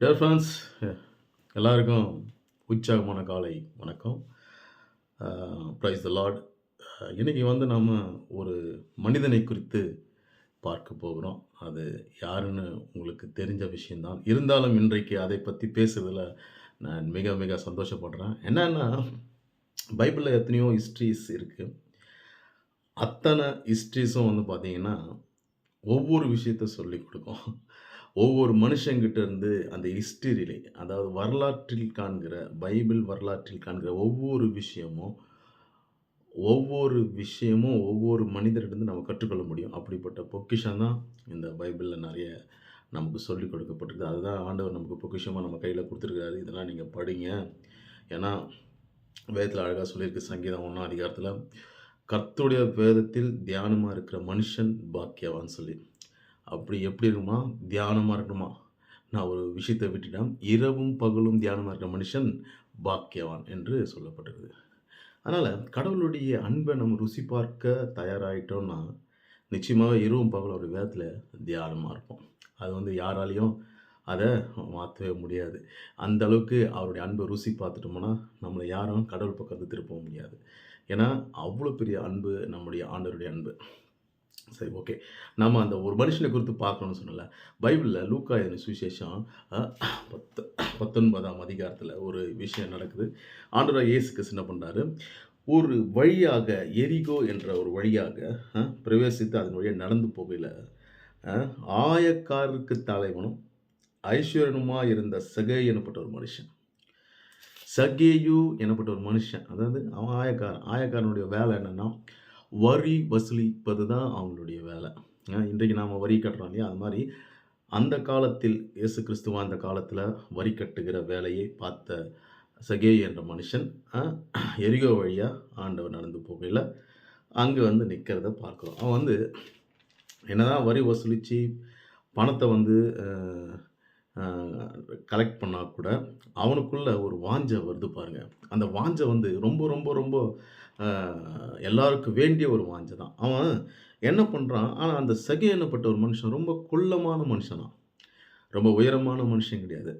Dear friends எல்லாருக்கும் உற்சாகமான காலை வணக்கம். ப்ரைஸ் த லார்ட் இன்றைக்கி வந்து நம்ம ஒரு மனிதனை குறித்து பார்க்க போகிறோம். அது யாருன்னு உங்களுக்கு தெரிஞ்ச விஷயம்தான். இருந்தாலும் இன்றைக்கு அதை பற்றி பேசுறதில் நான் மிக மிக சந்தோஷப்படுறேன். என்னென்னா பைபிளில் எத்தனையோ ஹிஸ்ட்ரிஸ் இருக்குது அத்தனை ஹிஸ்ட்ரிஸும் வந்து பார்த்திங்கன்னா ஒவ்வொரு விஷயத்த சொல்லி கொடுக்கும். ஒவ்வொரு மனுஷங்கிட்ட இருந்து அந்த ஹிஸ்டரியிலே அதாவது வரலாற்றில் காண்கிற பைபிள் வரலாற்றில் காண்கிற ஒவ்வொரு விஷயமும் ஒவ்வொரு விஷயமும் ஒவ்வொரு மனிதர்கிட்ட நம்ம கற்றுக்கொள்ள முடியும். அப்படிப்பட்ட பொக்கிஷம் தான் இந்த பைபிளில் நிறைய நமக்கு சொல்லிக் கொடுக்கப்பட்டிருக்கு. அதுதான் ஆண்டவர் நமக்கு பொக்கிஷமாக நம்ம கையில் கொடுத்துருக்காரு இதெல்லாம் நீங்கள் படிங்க. ஏன்னா வேதத்தில் அழகாக சொல்லியிருக்கு. சங்கீதம் ஒன்றாம் அதிகாரத்தில் கர்த்துடைய வேதத்தில் தியானமாக இருக்கிற மனுஷன் பாக்கியவான்னு சொல்லி. அப்படி எப்படி இருக்குமா? தியானமாக இருக்கணுமா? நான் ஒரு விஷயத்தை விட்டுட்டேன். இரவும் பகலும் தியானமாக இருக்கிற மனுஷன் பாக்கியவான் என்று சொல்லப்பட்டிருக்குது. அதனால் கடவுளுடைய அன்பை நம்ம ருசி பார்க்க தயாராகிட்டோம்னா நிச்சயமாக இரவும் பகலும் ஒரு வேதத்தில் தியானமாக இருப்போம். அது வந்து யாராலையும் அதை மாற்றவே முடியாது. அந்த அளவுக்கு அவருடைய அன்பை ருசி பார்த்துட்டோம்னா நம்மளை யாரும் கடவுள் பக்கத்து திருப்ப முடியாது. ஏன்னா அவ்வளோ பெரிய அன்பு நம்முடைய ஆண்டவருடைய அன்பு. சரி ஓகே நம்ம அந்த ஒரு மனுஷனை குறித்து பார்க்கணும்னு சொன்னல பைபிளில் லூக்கா என் சுவிசேஷம் பத்து பத்தொன்பதாம் அதிகாரத்தில் ஒரு விஷயம் நடக்குது. ஆண்டவர் இயேசுக்கு கிறிஸ்து என்ன பண்ணுறாரு ஒரு வழியாக எரிகோ என்ற ஒரு வழியாக பிரவேசித்து அதன் வழியாக நடந்து போகையில் அஹ், ஆயக்காரருக்கு தலைவனும் ஐஸ்வர்யனுமாக இருந்த சகே எனப்பட்ட ஒரு மனுஷன். சகேயு எனப்பட்ட ஒரு மனுஷன். அதாவது அவன் ஆயக்காரன். ஆயக்காரனுடைய வேலை என்னன்னா வரி வசூலிப்பது தான் அவங்களுடைய வேலை. இன்றைக்கு நாம் வரி கட்டுறோம் இல்லையா? அது மாதிரி அந்த காலத்தில் இயேசு கிறிஸ்துவ அந்த காலத்தில் வரி கட்டுகிற வேலையை பார்த்த சகே என்ற மனுஷன் எரிகோ வழியாக ஆண்டவர் நடந்து போகையில் அங்கே வந்து நிற்கிறத பார்க்குறோம். அவன் வந்து என்னதான் வரி வசூலித்து பணத்தை வந்து கலெக்ட் பண்ணால் கூட அவனுக்குள்ளே ஒரு வாஞ்சை வருது பாருங்கள் அந்த வாஞ்சை வந்து ரொம்ப ரொம்ப ரொம்ப எல்லாருக்கும் வேண்டிய ஒரு வாஞ்சை தான். அவன் என்ன பண்ணுறான் ஆனால் அந்த சகை என்னப்பட்ட ஒரு மனுஷன்? ரொம்ப குள்ளமான மனுஷனா ரொம்ப உயரமான மனுஷன் கிடையாது.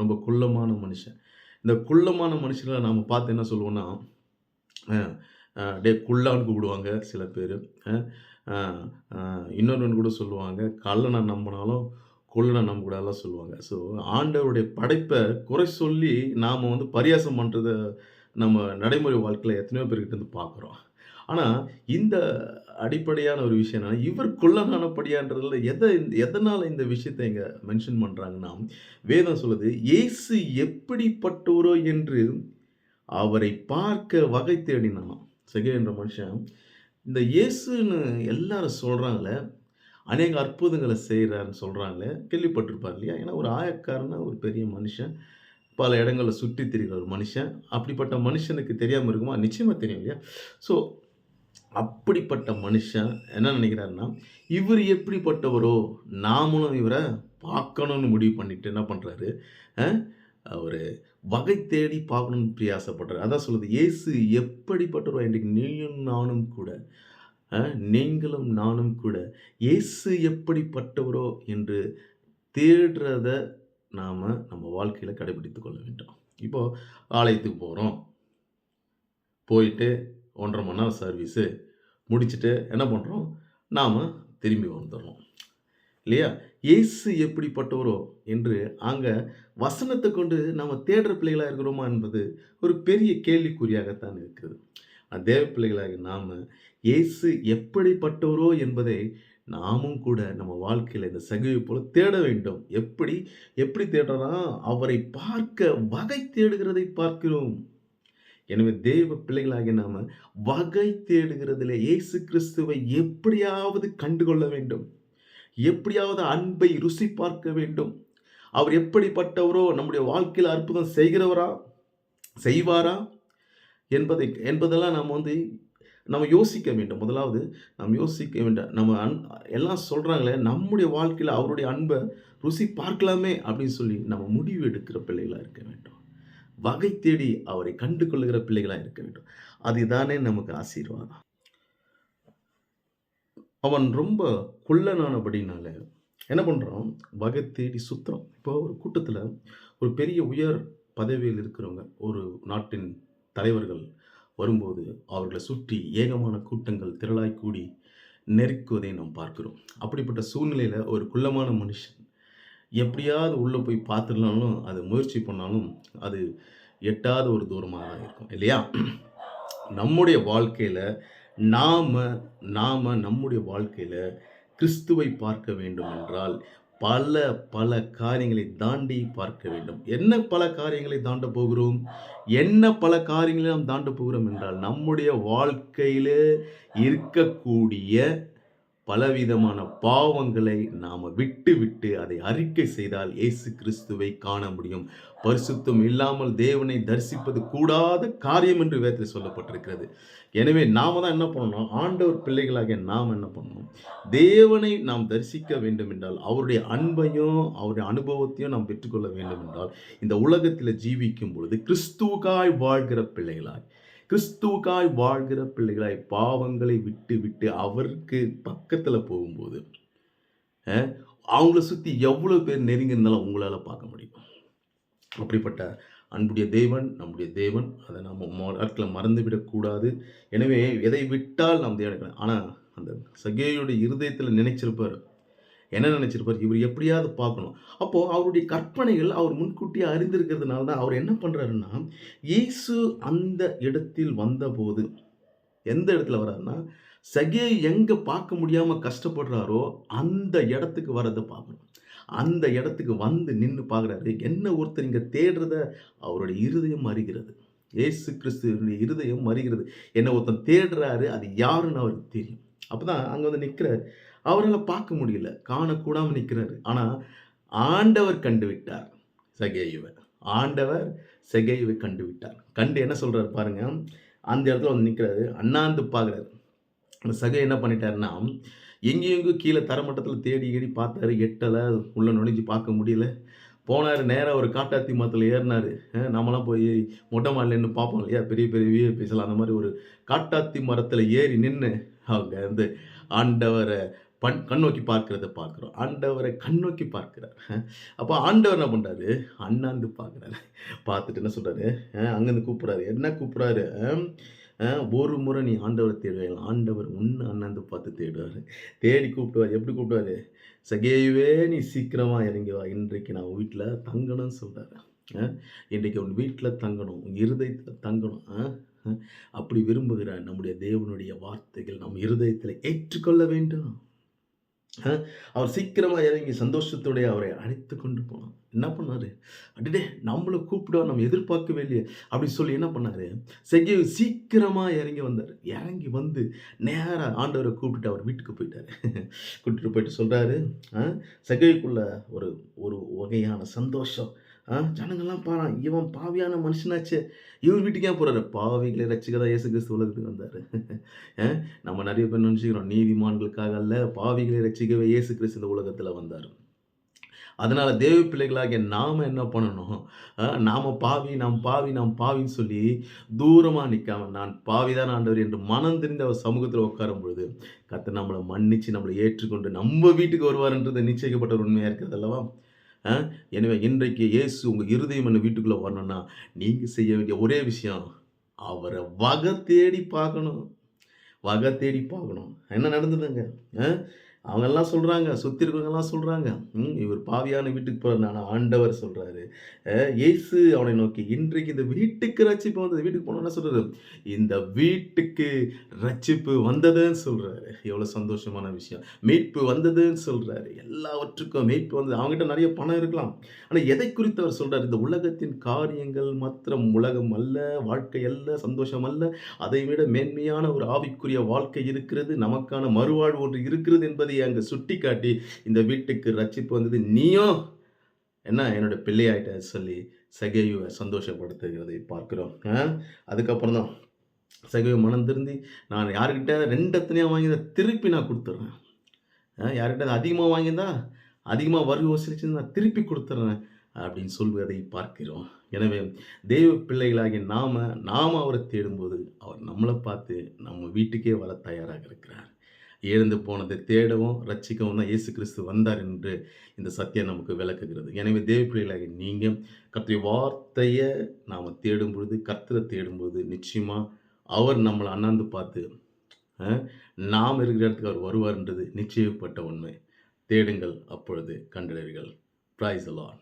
ரொம்ப குள்ளமான மனுஷன். இந்த குள்ளமான மனுஷங்களை நாம் பார்த்து என்ன சொல்லுவோன்னா டே குள்ளான்னு கூப்பிடுவாங்க சில பேர். இன்னொருவன் கூட சொல்லுவாங்க கள்ளனை நம்பினாலும் கொள்ளனை கூட எல்லாம் சொல்லுவாங்க. ஸோ ஆண்டவருடைய படைப்பை குறை சொல்லி நாம் வந்து பரியாசம் பண்ணுறத நம்ம நடைமுறை வாழ்க்கையில் எத்தனையோ பேர்கிட்ட இருந்து பார்க்குறோம். ஆனால் இந்த அடிப்படையான ஒரு விஷயம் என்னன்னா இவர் கொள்ளனானபடியான்றதுல எதை எதனால் இந்த விஷயத்தை இங்கே மென்ஷன் பண்ணுறாங்கன்னா வேதம் சொல்லுது இயேசு எப்படிப்பட்டவரோ என்று அவரை பார்க்க வகை தேடினானாம் செகே என்ற மனுஷன் இந்த இயேசுன்னு எல்லாரும் சொல்கிறாங்களே அநேக அற்புதங்களை செய்கிறாருன்னு சொல்கிறாங்களே கேள்விப்பட்டிருப்பார் இல்லையா? ஏன்னா ஒரு ஆயக்காரனா ஒரு பெரிய மனுஷன் பல இடங்களில் சுற்றி திரிகிற ஒரு மனுஷன் அப்படிப்பட்ட மனுஷனுக்கு தெரியாமல் இருக்குமா? நிச்சயமாக தெரியும் இல்லையா? ஸோ அப்படிப்பட்ட மனுஷன் என்ன நினைக்கிறாருன்னா இவர் எப்படிப்பட்டவரோ நாமளும் இவரை பார்க்கணும்னு முடிவு பண்ணிட்டு என்ன பண்ணுறாரு அவர் வகை தேடி பார்க்கணும்னு பிரியாசப்படுறாரு. அதான் சொல்லுது இயேசு எப்படிப்பட்டவரோ இன்றைக்கு நீயும் நானும் கூட நீங்களும் நானும் கூட இயேசு எப்படிப்பட்டவரோ என்று தேடுறத நாம் நம்ம வாழ்க்கையில் கடைபிடித்து கொள்ள வேண்டும். இப்போது ஆலயத்துக்கு போகிறோம் போயிட்டு ஒன்றரை மணி நேரம் சர்வீஸு முடிச்சுட்டு என்ன பண்ணுறோம் நாம் திரும்பி வந்துடுறோம். இல்லையா? இயேசு எப்படிப்பட்டவரோ என்று அங்கே வசனத்தை கொண்டு நம்ம தேடுற பிள்ளைகளாக இருக்கிறோமா என்பது ஒரு பெரிய கேள்விக்குறியாகத்தான் இருக்குது அந்த தேவ பிள்ளைகளாகி நாம் இயேசு எப்படிப்பட்டவரோ என்பதை நாமும் கூட நம்ம வாழ்க்கையில் இந்த சகிவை போல தேட வேண்டும். எப்படி எப்படி தேடுறோம்னா அவரை பார்க்க வகை தேடுகிறதை பார்க்கிறோம். எனவே தேவ பிள்ளைகளாகி நாம வகை தேடுகிறதுல இயேசு கிறிஸ்துவை எப்படியாவது கண்டுகொள்ள வேண்டும். எப்படியாவது அன்பை ருசி பார்க்க வேண்டும். அவர் எப்படிப்பட்டவரோ? நம்முடைய வாழ்க்கையில் அற்புதம் செய்கிறவரா? செய்வாரா? என்பதை என்பதெல்லாம் நாம் வந்து நம்ம யோசிக்க வேண்டும். முதலாவது நாம் யோசிக்க வேண்டும். நம்ம அன் எல்லாம் சொல்கிறாங்களே நம்முடைய வாழ்க்கையில் அவருடைய அன்பை ருசி பார்க்கலாமே அப்படின்னு சொல்லி நம்ம முடிவு எடுக்கிற பிள்ளைகளாக இருக்க வேண்டும். வகை தேடி அவரை கண்டு கொள்ளுகிற பிள்ளைகளாக இருக்க வேண்டும். அதுதானே நமக்கு ஆசீர்வாதம். அவன் ரொம்ப குள்ளனானபடினால என்ன பண்ணுறான் வகை தேடி சுற்றுறோம் இப்போ ஒரு கூட்டத்தில் ஒரு பெரிய உயர் பதவியில் இருக்கிறவங்க ஒரு நாட்டின் தலைவர்கள் வரும்போது அவர்களை சுற்றி ஏகமான கூட்டங்கள் திரளாய் கூடி நெருக்குவதை நாம் பார்க்கிறோம். அப்படிப்பட்ட சூழ்நிலையில் ஒரு குள்ளமான மனுஷன் எப்படியாவது உள்ளே போய் பார்த்துடலாலும் அது முயற்சி பண்ணாலும் அது எட்டாத ஒரு தூரமாக தான் இருக்கும் இல்லையா? நம்முடைய வாழ்க்கையில் நாம் நாம் நம்முடைய வாழ்க்கையில் கிறிஸ்துவை பார்க்க வேண்டும் என்றால் பல பல காரியங்களை தாண்டி பார்க்க வேண்டும். என்ன பல காரியங்களை தாண்ட போகிறோம்? என்ன பல காரியங்களை நாம் தாண்ட போகிறோம் என்றால் நம்முடைய வாழ்க்கையில் இருக்கக்கூடிய பலவிதமான பாவங்களை நாம் விட்டு விட்டு அதை அறிக்கை செய்தால் இயேசு கிறிஸ்துவை காண முடியும். பரிசுத்தம் இல்லாமல் தேவனை தரிசிப்பது கூடாத காரியம் என்று வேதத்தில் சொல்லப்பட்டிருக்கிறது. எனவே நாம் தான் என்ன பண்ணணும்? ஆண்டவர் பிள்ளைகளாக நாம் என்ன பண்ணணும்? தேவனை நாம் தரிசிக்க வேண்டும் என்றால் அவருடைய அன்பையும் அவருடைய அனுபவத்தையும் நாம் பெற்றுக்கொள்ள வேண்டும் என்றால் இந்த உலகத்தில் ஜீவிக்கும் பொழுது கிறிஸ்துவுக்காய் வாழ்கிற பிள்ளைகளாய் கிறிஸ்துவுக்காய் வாழ்கிற பிள்ளைகளாய் பாவங்களை விட்டு விட்டு அவருக்கு பக்கத்தில் போகும்போது அவங்கள சுற்றி எவ்வளோ பேர் நெருங்கி இருந்தாலும் உங்களால் பார்க்க முடியும். அப்படிப்பட்ட அன்புடைய தேவன் நம்முடைய தேவன் அதை நம்ம நாட்களில் மறந்து விடக்கூடாது எனவே எதை விட்டால் நாம் தேவன் ஆனால் அந்த சகேயுடைய இருதயத்தில் நினைச்சிருப்பார் என்ன நினச்சிருப்பார் இவர் எப்படியாவது பார்க்கணும். அப்போது அவருடைய கற்பனைகள் அவர் முன்கூட்டியே அறிந்திருக்கிறதுனால தான் அவர் என்ன பண்ணுறாருன்னா இயேசு அந்த இடத்தில் வந்தபோது எந்த இடத்துல வர்றாருன்னா சகே எங்கே பார்க்க முடியாமல் கஷ்டப்படுறாரோ அந்த இடத்துக்கு வர்றதை பார்க்கணும். அந்த இடத்துக்கு வந்து நின்று பார்க்குறாரு. என்ன ஒருத்தர் இங்கே தேடுறத அவருடைய இருதயம் அறிகிறது. இயேசு கிறிஸ்துவனுடைய இருதயம் அறிகிறது. என்ன ஒருத்தன் தேடுறாரு அது யாருன்னு அவருக்கு தெரியும். அப்போ தான் அங்கே வந்து நிற்கிறார் அவரால் பார்க்க முடியல. காணக்கூடாமல் நிற்கிறாரு ஆனால் ஆண்டவர் கண்டு விட்டார் சகேயுவை. ஆண்டவர் செகேயுவை கண்டு விட்டார் கண்டு என்ன சொல்கிறார் பாருங்க. அந்த இடத்துல வந்து நிற்கிறாரு அண்ணாந்து பார்க்குறாரு. அந்த சகை என்ன பண்ணிட்டாருன்னா எங்கேயும் எங்கேயும் கீழே தரமட்டத்தில் தேடி ஏடி பார்த்தாரு. எட்டலை உள்ளே நுழைஞ்சு பார்க்க முடியல. போனார் நேராக ஒரு காட்டாத்தி மரத்தில் ஏறினார். நம்மளாம் போய் மொட்டை மாடியில் நின்று பார்ப்போம் இல்லையா? பெரிய பெரிய விஐபிஸ்லாம் அந்த மாதிரி ஒரு காட்டாத்தி மரத்தில் ஏறி நின்று அவங்க வந்து ஆண்டவரை பண் கண்ணோக்கி பார்க்கிறத பார்க்குறோம். ஆண்டவரை கண்ணோக்கி பார்க்கிறார். அப்போ ஆண்டவர் என்ன பண்ணுறாரு அண்ணாந்து பார்க்குறாரு. பார்த்துட்டு என்ன சொல்கிறாரு அங்கேருந்து கூப்பிட்றாரு. என்ன கூப்பிட்றாரு? ஒரு முறை நீ ஆண்டவரை தேடுவேன் ஆண்டவர் உன்னை அண்ணாந்து பார்த்து தேடுவார். தேடி கூப்பிடுவார். எப்படி கூப்பிடுவாரு? சகேவே நீ சீக்கிரமாக இறங்கி வா. இன்றைக்கு நான் வீட்டில் தங்கணும்னு சொல்கிறாரு இன்றைக்கு உன் வீட்டில் தங்கணும். உன் இருதயத்தில் தங்கணும். ஆ? ஆ? அப்படி விரும்புகிற நம்முடைய தேவனுடைய வார்த்தைகள் நம் இருதயத்தில் ஏற்றுக்கொள்ள வேண்டும். அவர் சீக்கிரமாக இறங்கி சந்தோஷத்துடைய அவரை அழைத்து கொண்டு போனான் என்ன பண்ணாரு? அடிடே நம்மளை கூப்பிடுவா நம்ம எதிர்பார்க்கவே இல்லையே அப்படின்னு சொல்லி என்ன பண்ணாரு? செகை சீக்கிரமாக இறங்கி வந்தார். இறங்கி வந்து நேராக ஆண்டவரை கூப்பிட்டுட்டு அவர் வீட்டுக்கு போயிட்டாரு. கூப்பிட்டுட்டு போயிட்டு சொல்கிறாரு செகைக்குள்ள ஒரு ஒரு வகையான சந்தோஷம். ஜனங்கள்லாம் பாறான் இவன் பாவியான மனுஷனாச்சே. இவர் வீட்டுக்கே ஏன் போகிறாரு பாவிகளை தான் இயேசு கிறிஸ்து உலகத்துக்கு வந்தார். நம்ம நிறைய பேர் நினச்சிக்கிறோம் நீதிமான்களுக்காக அல்ல பாவிகளை ரசிக்கவே இயேசு கிறிஸ்து இந்த உலகத்தில் வந்தார். அதனால் தேவ பிள்ளைகளாகிய நாம் என்ன பண்ணணும்? அஹ், நாம பாவி நாம் பாவி நாம் பாவின்னு சொல்லி தூரமாக நிற்காம நான் பாவிதான் ஆண்டவர் என்று மனம் தெரிந்த அவர் சமூகத்தில் உட்காரும் பொழுது கத்தை நம்மளை மன்னிச்சு நம்மளை ஏற்றுக்கொண்டு நம்ம வீட்டுக்கு வருவார்ன்றது நிச்சயிக்கப்பட்ட ஒரு உண்மையாக இருக்கிறது அல்லவா? எனவே இன்றைக்கு இயேசு உங்கள் இருதயம் என்ன வீட்டுக்குள்ளே வரணும்னா நீங்கள் செய்ய வேண்டிய ஒரே விஷயம் அவரை வகை தேடி பார்க்கணும். வகை தேடி பார்க்கணும். என்ன நடந்ததுங்க? அவங்கெல்லாம் சொல்கிறாங்க சுற்றி இருக்கிறவங்கெல்லாம் சொல்கிறாங்க ம் இவர் பாவியான வீட்டுக்கு போகிறார் நான் ஆண்டவர் சொல்கிறாரு இயேசு அவனை நோக்கி இன்றைக்கு இந்த வீட்டுக்கு ரட்சிப்பு வந்தது வீட்டுக்கு போனோம்னா என்ன சொல்கிறாரு இந்த வீட்டுக்கு ரட்சிப்பு வந்ததுன்னு சொல்கிறாரு எவ்வளோ சந்தோஷமான விஷயம். மீட்பு வந்ததுன்னு சொல்கிறாரு எல்லாவற்றுக்கும் மீட்பு வந்தது. அவங்ககிட்ட நிறைய பணம் இருக்கலாம். ஆனால் எதை குறித்து அவர் சொல்கிறார் இந்த உலகத்தின் காரியங்கள் மாத்திரம் உலகம் அல்ல வாழ்க்கை அல்ல சந்தோஷம் அல்ல. அதை விட மேன்மையான ஒரு ஆவிக்குரிய வாழ்க்கை இருக்கிறது நமக்கான மறுவாழ்வு ஒன்று இருக்கிறது என்பதை அங்கே சுட்டி காட்டி இந்த வீட்டுக்கு ரட்சிப்பு வந்தது. நீயும் என்ன என்னோட பிள்ளையாயிட்ட சொல்லி சகையுவை சந்தோஷப்படுத்துகிறதை பார்க்கிறோம். அதுக்கப்புறம் தான் சகையு மனம் திருந்தி நான் யார்கிட்ட ரெண்டு எத்தனையாக வாங்கியிருந்தா திருப்பி நான் கொடுத்துட்றேன். யார்கிட்ட அதிகமாக வாங்கியிருந்தா அதிகமாக வரி வசூலிச்சு நான் திருப்பி கொடுத்துட்றேன் அப்படின்னு சொல்வதை பார்க்கிறோம். எனவே தெய்வ பிள்ளைகளாகிய நாம நாம் அவரை தேடும்போது அவர் நம்மளை பார்த்து நம்ம வீட்டுக்கே வர தயாராக இருக்கிறார். இழந்து போனதை தேடவும், ரட்சிக்கவும் தான் இயேசு கிறிஸ்து வந்தார் என்று இந்த சத்தியம் நமக்கு விளக்குகிறது. எனவே தேவப்பிள்ளைகளாக நீங்கள் நீங்க கர்த்தருடைய நாம் தேடும்பொழுது தேடும் பொழுது, கர்த்தர தேடும்போது நிச்சயமாக அவர் நம்மளை அண்ணாந்து பார்த்து, நாம் இருக்கிற இடத்துக்கு அவர் வருவார்ன்றது நிச்சயப்பட்ட உண்மை. தேடுங்கள் அப்பொழுது கண்டடைவீர்கள். ப்ரைஸ் அலான்